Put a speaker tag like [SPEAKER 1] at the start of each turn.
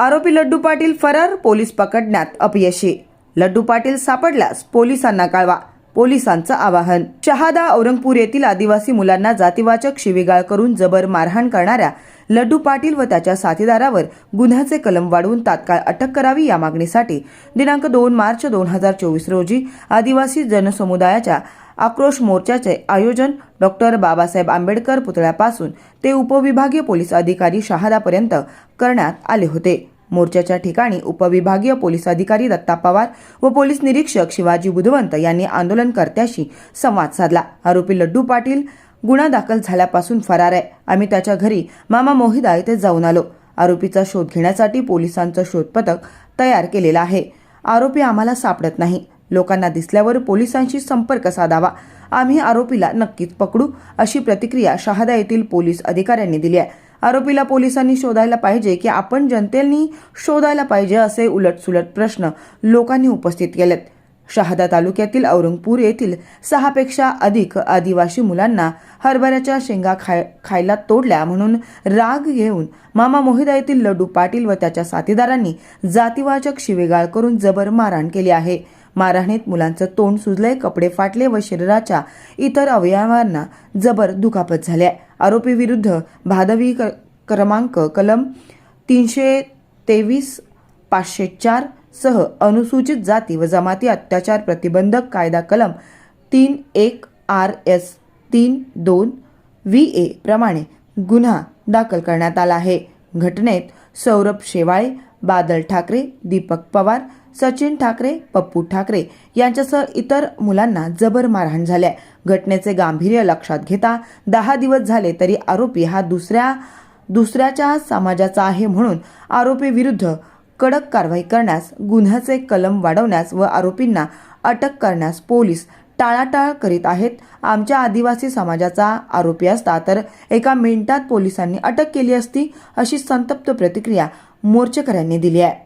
[SPEAKER 1] आरोपी लड्डू पाटील फरार पोलीस पकडण्यात अपयशी. लड्डू पाटील सापडल्यास पोलिसांना कळवा. पोलिसांचं आवाहन. शहादा औरंगपूर येथील आदिवासी मुलांना जातीवाचक शिवीगाळ करून जबर मारहाण करणाऱ्या लड्डू पाटील व त्याच्या साथीदारावर गुन्ह्याचे कलम वाढवून तात्काळ अटक करावी या मागणीसाठी दिनांक दोन मार्च दोन हजार चोवीस रोजी आदिवासी जनसमुदायाच्या आक्रोश मोर्चाचे आयोजन डॉक्टर बाबासाहेब आंबेडकर पुतळ्यापासून ते उपविभागीय पोलीस अधिकारी शहादापर्यंत करण्यात आले होते. मोर्चाच्या ठिकाणी उपविभागीय पोलीस अधिकारी दत्ता पवार व पोलीस निरीक्षक शिवाजी बुधवंत यांनी आंदोलनकर्त्याशी संवाद साधला. आरोपी लड्डू पाटील गुन्हा दाखल झाल्यापासून फरार आहे. आम्ही त्याच्या घरी मामा मोहिदा येथे जाऊन आलो. आरोपीचा शोध घेण्यासाठी पोलिसांचं शोध पथक तयार केलेलं आहे. आरोपी आम्हाला सापडत नाही. लोकांना दिसल्यावर पोलिसांशी संपर्क साधावा. आम्ही आरोपीला नक्कीच पकडू अशी प्रतिक्रिया शहादा येथील पोलीस अधिकाऱ्यांनी दिली आहे. आरोपीला पोलिसांनी शोधायला पाहिजे की आपण जनतेनी शोधायला पाहिजे असे उलटसुलट प्रश्न लोकांनी उपस्थित केलेत. शहादा तालुक्यातील औरंगपूर येथील सहापेक्षा अधिक आदिवासी मुलांना हरभऱ्याच्या शेंगा खाय खायला तोडल्या म्हणून राग घेऊन मामा मोहिदा येथील लड्डू पाटील व त्याच्या साथीदारांनी जातीवाचक शिवेगाळ करून जबर मारहाण केली आहे. मारहाणीत मुलांचं तोंड सुजलंय कपडे फाटले व शरीराच्या इतर अवयवांना जबर दुखापत झाल्या आहे. विरुद्ध भादवी क- क्रमांक कलम तीनशे तेवीस पाचशे चार सह अनुसूचित जाती व जमाती अत्याचार प्रतिबंधक कायदा कलम तीन एक आर एस तीन दोन व्ही ए प्रमाणे गुन्हा दाखल करण्यात आला आहे. घटनेत सौरभ शेवाळे बादल ठाकरे दीपक पवार सचिन ठाकरे पप्पू ठाकरे यांच्यासह इतर मुलांना जबर मारहाण झाल्या. घटनेचे गांभीर्य लक्षात घेता दहा दिवस झाले तरी आरोपी हा दुसऱ्या दुसऱ्याच्या समाजाचा आहे म्हणून आरोपी विरुद्ध कडक कारवाई करण्यास गुन्ह्याचे कलम वाढवण्यास व आरोपींना अटक करण्यास पोलीस टाळाटाळ करीत आहेत. आमच्या आदिवासी समाजाचा आरोपी असता तर एका मिनिटात पोलिसांनी अटक केली असती अशी संतप्त प्रतिक्रिया मोर्चेकऱ्यांनी दिली आहे.